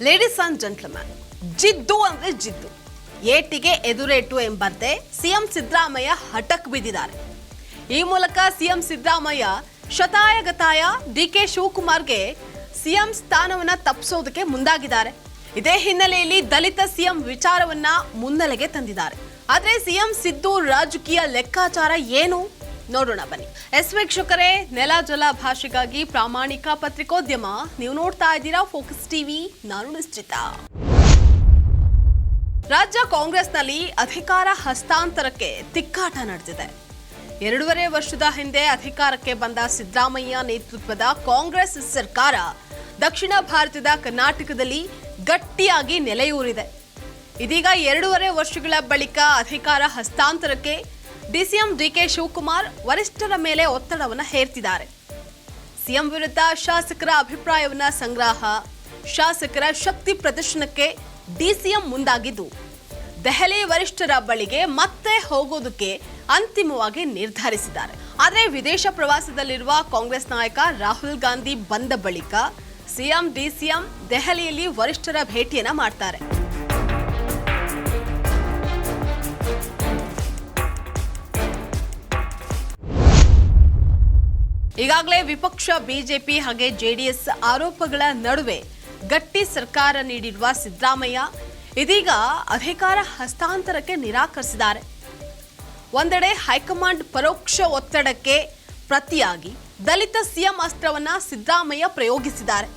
Ladies and gentleman ಜಿದ್ದು ಅಂದ್ರೆ ಜಿದ್ದು. ಏಟಿಗೆ ಎದುರೇಟು ಎಂಬಂತೆ CM Siddaramaiah ಹಠಕ್ ಬಿದ್ದಿದ್ದಾರೆ. ಈ ಮೂಲಕ ಸಿಎಂ ಸಿದ್ದರಾಮಯ್ಯ ಶತಾಯಗತಾಯ ಡಿ ಕೆ ಶಿವಕುಮಾರ್ಗೆ ಸಿಎಂ ಸ್ಥಾನವನ್ನ ತಪ್ಪಿಸೋದಕ್ಕೆ ಮುಂದಾಗಿದ್ದಾರೆ. ಇದೇ ಹಿನ್ನೆಲೆಯಲ್ಲಿ ದಲಿತ ಸಿಎಂ ವಿಚಾರವನ್ನ ಮುನ್ನೆಲೆಗೆ ತಂದಿದ್ದಾರೆ. ಆದರೆ ಸಿಎಂ ಸಿದ್ದು ರಾಜಕೀಯ ಲೆಕ್ಕಾಚಾರ ಏನು? ನೋಡೋಣ, ಬನ್ನಿ. ಎಸ್ ವೀಕ್ಷಕರೇ, ನೆಲ ಜಲ ಭಾಷೆಗಾಗಿ ಪ್ರಾಮಾಣಿಕ ಪತ್ರಿಕೋದ್ಯಮ. ನೀವು ನೋಡ್ತಾ ಇದ್ದೀರಾ ಫೋಕಸ್ ಟಿವಿ, ನಾನು ನಿಶ್ಚಿತ. ರಾಜ್ಯ ಕಾಂಗ್ರೆಸ್ನಲ್ಲಿ ಅಧಿಕಾರ ಹಸ್ತಾಂತರಕ್ಕೆ ತಿಕ್ಕಾಟ ನಡೆದಿದೆ. ಎರಡೂವರೆ ವರ್ಷದ ಹಿಂದೆ ಅಧಿಕಾರಕ್ಕೆ ಬಂದ ಸಿದ್ದರಾಮಯ್ಯ ನೇತೃತ್ವದ ಕಾಂಗ್ರೆಸ್ ಸರ್ಕಾರ ದಕ್ಷಿಣ ಭಾರತದ ಕರ್ನಾಟಕದಲ್ಲಿ ಗಟ್ಟಿಯಾಗಿ ನೆಲೆಯೂರಿದೆ. ಇದೀಗ ಎರಡೂವರೆ ವರ್ಷಗಳ ಬಳಿಕ ಅಧಿಕಾರ ಹಸ್ತಾಂತರಕ್ಕೆ ಡಿಸಿಎಂ ಡಿಕೆ ಶಿವಕುಮಾರ್ ವರಿಷ್ಠರ ಮೇಲೆ ಒತ್ತಡವನ್ನು ಹೇರ್ತಿದ್ದಾರೆ. ಸಿಎಂ ವಿರುದ್ಧ ಶಾಸಕರ ಅಭಿಪ್ರಾಯವನ್ನ ಸಂಗ್ರಹ, ಶಾಸಕರ ಶಕ್ತಿ ಪ್ರದರ್ಶನಕ್ಕೆ ಡಿಸಿಎಂ ಮುಂದಾಗಿದ್ದು, ದೆಹಲಿ ವರಿಷ್ಠರ ಬಳಿಗೆ ಮತ್ತೆ ಹೋಗೋದಕ್ಕೆ ಅಂತಿಮವಾಗಿ ನಿರ್ಧರಿಸಿದ್ದಾರೆ. ಆದರೆ ವಿದೇಶ ಪ್ರವಾಸದಲ್ಲಿರುವ ಕಾಂಗ್ರೆಸ್ ನಾಯಕ ರಾಹುಲ್ ಗಾಂಧಿ ಬಂದ ಬಳಿಕ ಸಿಎಂ, ಡಿಸಿಎಂ ದೆಹಲಿಯಲ್ಲಿ ವರಿಷ್ಠರ ಭೇಟಿಯನ್ನ ಮಾಡ್ತಾರೆ. ಈಗಾಗಲೇ ವಿಪಕ್ಷ ಬಿಜೆಪಿ ಹಾಗೆ ಜೆಡಿಎಸ್ ಆರೋಪಗಳ ನಡುವೆ ಗಟ್ಟಿ ಸರ್ಕಾರ ನೀಡಿರುವ ಸಿದ್ದರಾಮಯ್ಯ ಇದೀಗ ಅಧಿಕಾರ ಹಸ್ತಾಂತರಕ್ಕೆ ನಿರಾಕರಿಸಿದ್ದಾರೆ. ಒಂದೆಡೆ ಹೈಕಮಾಂಡ್ ಪರೋಕ್ಷ ಒತ್ತಡಕ್ಕೆ ಪ್ರತಿಯಾಗಿ ದಲಿತ ಸಿಎಂ ಅಸ್ತ್ರವನ್ನ ಸಿದ್ದರಾಮಯ್ಯ ಪ್ರಯೋಗಿಸಿದ್ದಾರೆ.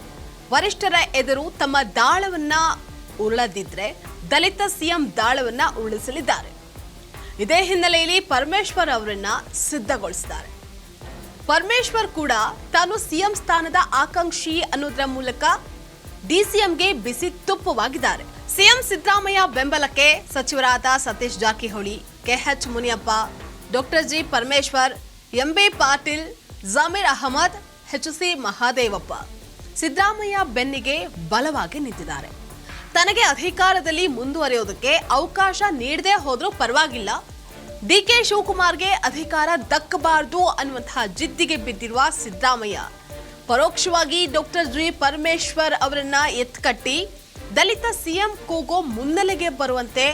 ವರಿಷ್ಠರ ಎದುರು ತಮ್ಮ ದಾಳವನ್ನ ಉರುಳದಿದ್ರೆ ದಲಿತ ಸಿಎಂ ದಾಳವನ್ನ ಉರುಳಿಸಲಿದ್ದಾರೆ. ಇದೇ ಹಿನ್ನೆಲೆಯಲ್ಲಿ ಪರಮೇಶ್ವರ್ ಅವರನ್ನ ಸಿದ್ಧಗೊಳಿಸಿದ್ದಾರೆ. ಪರಮೇಶ್ವರ್ ಕೂಡ ತಾನು ಸಿಎಂ ಸ್ಥಾನದ ಆಕಾಂಕ್ಷಿ ಅನ್ನೋದರ ಮೂಲಕ ಡಿಸಿಎಂಗೆ ಬಿಸಿ ತುಪ್ಪವಾಗಿದ್ದಾರೆ. ಸಿಎಂ ಸಿದ್ದರಾಮಯ್ಯ ಬೆಂಬಲಕ್ಕೆ ಸಚಿವರಾದ Satish Jarkiholi K H Muniyappa, doctor G Parameshwar M B Patil, Zameer Ahmed H C Mahadevappa. Siddaramaiah ಬೆನ್ನಿಗೆ ಬಲವಾಗಿ ನಿಂತಿದ್ದಾರೆ. ತನಗೆ ಅಧಿಕಾರದಲ್ಲಿ ಮುಂದುವರಿಯೋದಕ್ಕೆ ಅವಕಾಶ ನೀಡದೇ ಹೋದರೂ ಪರವಾಗಿಲ್ಲ. ಡಿಕೆ ಶಿವಕುಮಾರ್ಗೆ ಅಧಿಕಾರ ದಕ್ಕಬಾರದು ಅನ್ನುವಂತಹ ಜಿದ್ದಿಗೆ ಬಿದ್ದಿರುವ ಸಿದ್ದರಾಮಯ್ಯ. ಪರೋಕ್ಷವಾಗಿ ಡಾಕ್ಟರ್ ಜಿ ಪರಮೇಶ್ವರ್ ಅವರನ್ನ ಎತ್ಕಟ್ಟಿ ದಲಿತ ಸಿಎಂ ಕೂಗೋ ಮುನ್ನೆಲೆಗೆ ಬರುವಂತೆ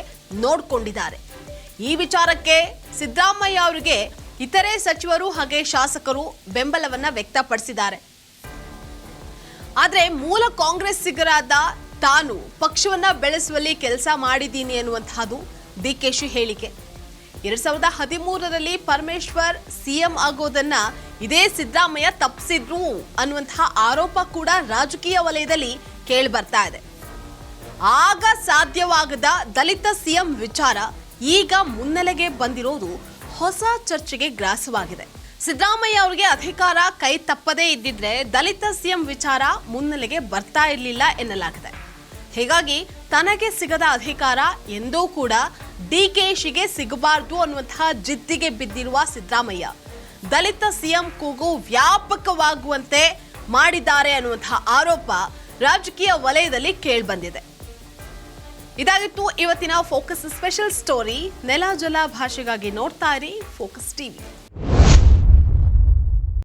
ನೋಡ್ಕೊಂಡಿದ್ದಾರೆ. ಈ ವಿಚಾರಕ್ಕೆ ಸಿದ್ದರಾಮಯ್ಯ ಅವರಿಗೆ ಇತರೆ ಸಚಿವರು ಹಾಗೆ ಶಾಸಕರು ಬೆಂಬಲವನ್ನ ವ್ಯಕ್ತಪಡಿಸಿದ್ದಾರೆ. ಆದರೆ ಮೂಲ ಕಾಂಗ್ರೆಸ್ ಸಿಗರಾದ ತಾನು ಪಕ್ಷವನ್ನ ಬೆಳೆಸುವಲ್ಲಿ ಕೆಲಸ ಮಾಡಿದ್ದೀನಿ ಎನ್ನುವಂತಹದ್ದು ಡಿಕೆಶಿ ಹೇಳಿಕೆ. ಎರಡ್ ಸಾವಿರದ ಹದಿಮೂರರಲ್ಲಿ ಪರಮೇಶ್ವರ್ ಸಿಎಂ ಆಗೋದನ್ನ ಇದೇ ಸಿದ್ದರಾಮಯ್ಯ ತಪ್ಪಿಸಿದ್ರು ಅನ್ನುವಂತಹ ಆರೋಪ ಕೂಡ ರಾಜಕೀಯ ವಲಯದಲ್ಲಿ ಕೇಳಿ ಬರ್ತಾ ಇದೆ. ಆಗ ಸಾಧ್ಯವಾಗದ ದಲಿತ ಸಿಎಂ ವಿಚಾರ ಈಗ ಮುನ್ನೆಲೆಗೆ ಬಂದಿರೋದು ಹೊಸ ಚರ್ಚೆಗೆ ಗ್ರಾಸವಾಗಿದೆ. ಸಿದ್ದರಾಮಯ್ಯ ಅವರಿಗೆ ಅಧಿಕಾರ ಕೈ ತಪ್ಪದೇ ಇದ್ದಿದ್ರೆ ದಲಿತ ಸಿಎಂ ವಿಚಾರ ಮುನ್ನೆಲೆಗೆ ಬರ್ತಾ ಇರಲಿಲ್ಲ ಎನ್ನಲಾಗಿದೆ. ಹೀಗಾಗಿ ತನಗೆ ಸಿಗದ ಅಧಿಕಾರ ಎಂದೂ ಕೂಡ ಡಿಕೆಶಿಗೆ ಸಿಗಬಾರದು ಅನ್ನುವಂತಹ ಜಿದ್ದಿಗೆ ಬಿದ್ದಿರುವ ಸಿದ್ದರಾಮಯ್ಯ. ದಲಿತ ಸಿಎಂ ಕೂಗು ವ್ಯಾಪಕವಾಗುವಂತೆ ಮಾಡಿದ್ದಾರೆ ಅನ್ನುವಂತಹ ಆರೋಪ ರಾಜಕೀಯ ವಲಯದಲ್ಲಿ ಕೇಳಿಬಂದಿದೆ. ಇದಾಗಿತ್ತು ಇವತ್ತಿನ ಫೋಕಸ್ ಸ್ಪೆಷಲ್ ಸ್ಟೋರಿ. ನೆಲ ಜಲ ಭಾಷೆಗಾಗಿ ನೋಡ್ತಾ ಇರಿ ಫೋಕಸ್ ಟಿವಿ.